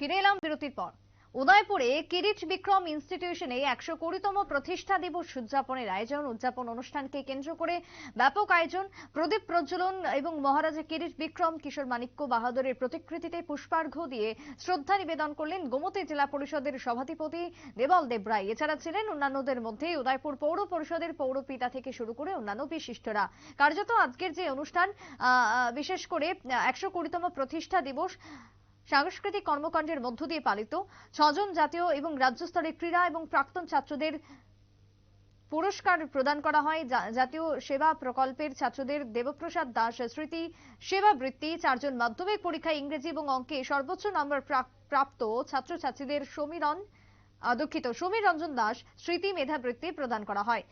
ফিরে এলাম বিরতির পর। উদয়পুরে কিরিট বিক্রম ইনস্টিটিউশনে একশো কুড়িতম প্রতিষ্ঠা দিবস উদযাপনের আয়োজন। উদযাপন অনুষ্ঠানকে কেন্দ্র করে ব্যাপক আয়োজন। প্রদীপ প্রজ্বলন এবং মহারাজা কিরিট বিক্রম, কিশোর মানিক্য বাহাদুরের প্রতিকৃতিতে পুষ্পার্ঘ্য দিয়ে শ্রদ্ধা নিবেদন করলেন গোমতী জেলা পরিষদের সভাধিপতি দেবল দেব রায় এছাড়া ছিলেন অন্যান্যদের মধ্যে উদয়পুর পৌর পরিষদের পৌরপিতা থেকে শুরু করে অন্যান্য বিশিষ্টরা। কার্যত আজকের যে অনুষ্ঠান বিশেষ করে একশো কুড়িতম প্রতিষ্ঠা দিবস সাংস্কৃতিক কর্মকাণ্ডের মধ্য দিয়ে পালিত ছজন জাতীয় এবং রাজ্য স্তরের ক্রীড়া এবং প্রাক্তন ছাত্রদের পুরস্কার প্রদান করা হয়। জাতীয় সেবা প্রকল্পের ছাত্রদের দেবপ্রসাদ দাস স্মৃতি সেবা বৃত্তি চারজন মাধ্যমিক পরীক্ষায় ইংরেজি এবং অঙ্কে সর্বোচ্চ নম্বর প্রা- প্রাপ্ত ছাত্রছাত্রীদের সমীরণ দুঃখিত, সমীর রঞ্জন দাস স্মৃতি মেধাবৃত্তি প্রদান করা হয়।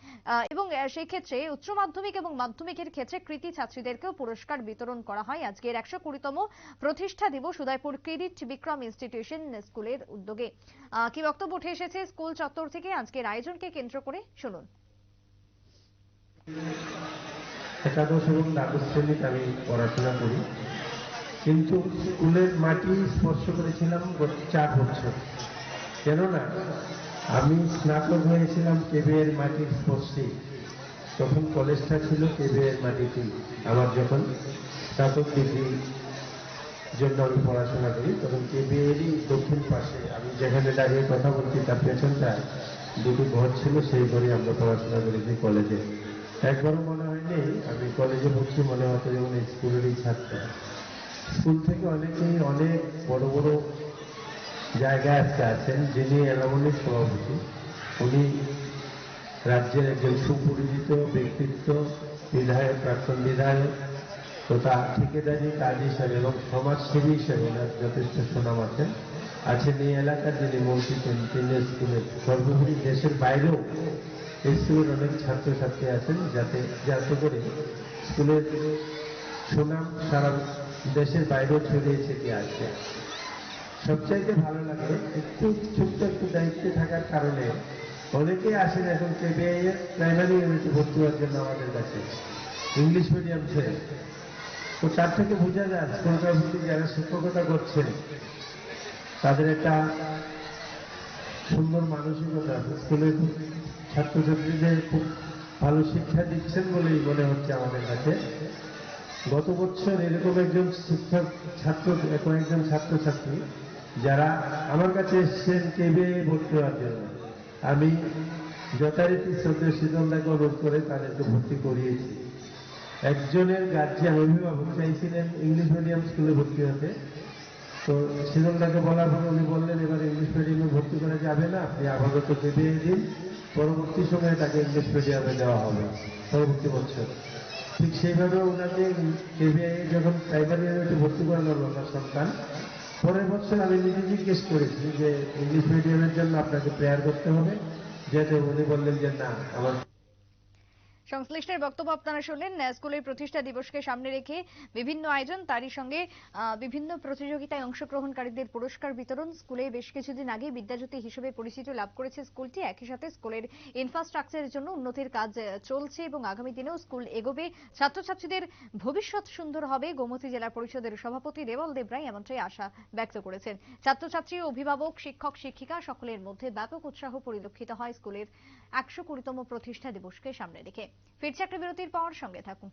এবং সেই ক্ষেত্রে উচ্চ মাধ্যমিক এবং মাধ্যমিকের ক্ষেত্রে কৃতি ছাত্রীদেরকেও পুরস্কার বিতরণ করা হয়। আজকের একশো কুড়িতম প্রতিষ্ঠা দিবস উদয়পুর ক্রেডিট বিক্রম ইনস্টিটিউশন স্কুলের উদ্যোগে। কি বক্তব্য উঠে এসেছে স্কুল চত্বর থেকে? আজকের আয়োজনকে কেন্দ্র করে শুনুন। একাদশ এবং দ্বাদশ শ্রেণীতে আমি পড়াশোনা করি। কিন্তু স্কুলের মাটি স্পর্শ করেছিলাম চার বছর। কেননা, আমি স্নাতক হয়েছিলাম কেবিএর মাটির স্পর্শে তখন কলেজটা ছিল কেবিএর মাটিতে আমার যখন স্নাতক ডিগ্রি জন্য আমি পড়াশোনা করি, তখন কেবিএরই দক্ষিণ পাশে। আমি যেখানে দাঁড়িয়ে কথা বলছি, তার পেছনটা দুটো ঘর ছিল, সেই ঘরে আমরা পড়াশোনা করেছি কলেজে। একবারও মনে হয়নি, আমি কলেজে পড়ছি মনে হতো যেমন স্কুলেরই ছাত্র। স্কুল থেকে অনেকেই অনেক বড় বড় জায়গায় আজকে আছেন যিনি এলামনির সভাপতি। উনি রাজ্যের একজন সুপরিচিত ব্যক্তিত্ব, বিধায়ক, প্রাক্তন বিধায়ক, তথা ঠিকাদারি কাজ হিসাবে এবং সমাজসেবী হিসেবে ওনার যথেষ্ট সুনাম আছেন আছেন এই এলাকার যিনি মন্ত্রী, তিনি স্কুলের সর্বোপরি দেশের বাইরেও স্কুলের অনেক ছাত্রছাত্রী আছেন, যাতে যাতে করে স্কুলের সুনাম সারা দেশের বাইরেও ছড়িয়েছে কি আছে সবচাইতে ভালো লাগে একটু ছোট্ট একটু দায়িত্বে থাকার কারণে। অনেকেই আসেন এখন কেবিআই প্রাইমারি ইউনিটে ভর্তি হওয়ার জন্য আমাদের কাছে। ইংলিশ মিডিয়াম ছেড়ে তো তার থেকে বোঝা যায়, স্কুলটা ভিত্তিক যারা শিক্ষকতা করছেন, তাদের একটা সুন্দর মানসিকতা। স্কুলের ছাত্রছাত্রীদের খুব ভালো শিক্ষা দিচ্ছেন বলেই মনে হচ্ছে আমাদের কাছে। গত বছর এরকম একজন শিক্ষক, ছাত্র, কয়েকজন ছাত্রছাত্রী যারা আমার কাছে এসছেন কেবে ভর্তি হওয়ার জন্য, আমি যথারীতি শ্রদ্ধা শীতলদাকে অনুরোধ করে তাদেরকে ভর্তি করিয়েছি। একজনের গার্জিয়ান অভিভাবক চাইছিলেন ইংলিশ মিডিয়াম স্কুলে ভর্তি হতে। তো শীতলদাকে বলার পরে উনি বললেন, এবার ইংলিশ মিডিয়ামে ভর্তি করা যাবে না, আপনি আপাতত দেবে দিন। পরবর্তী সময়ে তাকে ইংলিশ মিডিয়ামে দেওয়া হবে, পরবর্তী বছর। ঠিক সেইভাবে ওনাকে কেবিআই যখন প্রাইমারি ভর্তি করানো হলো ওনার সন্তান পরের বছর আমি নিজে জিজ্ঞেস করেছি যে ইংলিশ মিডিয়ামের জন্য আপনাকে প্রেয়ার করতে হবে। যেহেতু উনি বললেন যে না, আমার সংশ্লিষ্টের বক্তব্য আপনারা শুনলেন। স্কুলের প্রতিষ্ঠা দিবসকে সামনে রেখে বিভিন্ন আয়োজন, তারই সঙ্গে বিভিন্ন প্রতিযোগিতায় অংশগ্রহণকারীদের পুরস্কার বিতরণ। স্কুলে বেশ কিছুদিন আগে বিদ্যাজ্যোতি হিসেবে পরিচিতি লাভ করেছে স্কুলটি। একই সাথে স্কুলের ইনফ্রাস্ট্রাকচারের জন্য উন্নতির কাজ চলছে এবং আগামী দিনেও স্কুল এগোবে। ছাত্রছাত্রীদের ভবিষ্যৎ সুন্দর হবে, গোমতী জেলা পরিষদের সভাপতি দেবল দেব রায় এমনটাই আশা ব্যক্ত করেছেন। ছাত্রছাত্রী, অভিভাবক, শিক্ষক, শিক্ষিকা সকলের মধ্যে ব্যাপক উৎসাহ পরিলক্ষিত হয় স্কুলের একশো কুড়িতম প্রতিষ্ঠা দিবসকে সামনে রেখে। ফিরছে একটা বিরতির পর সঙ্গে থাকুন।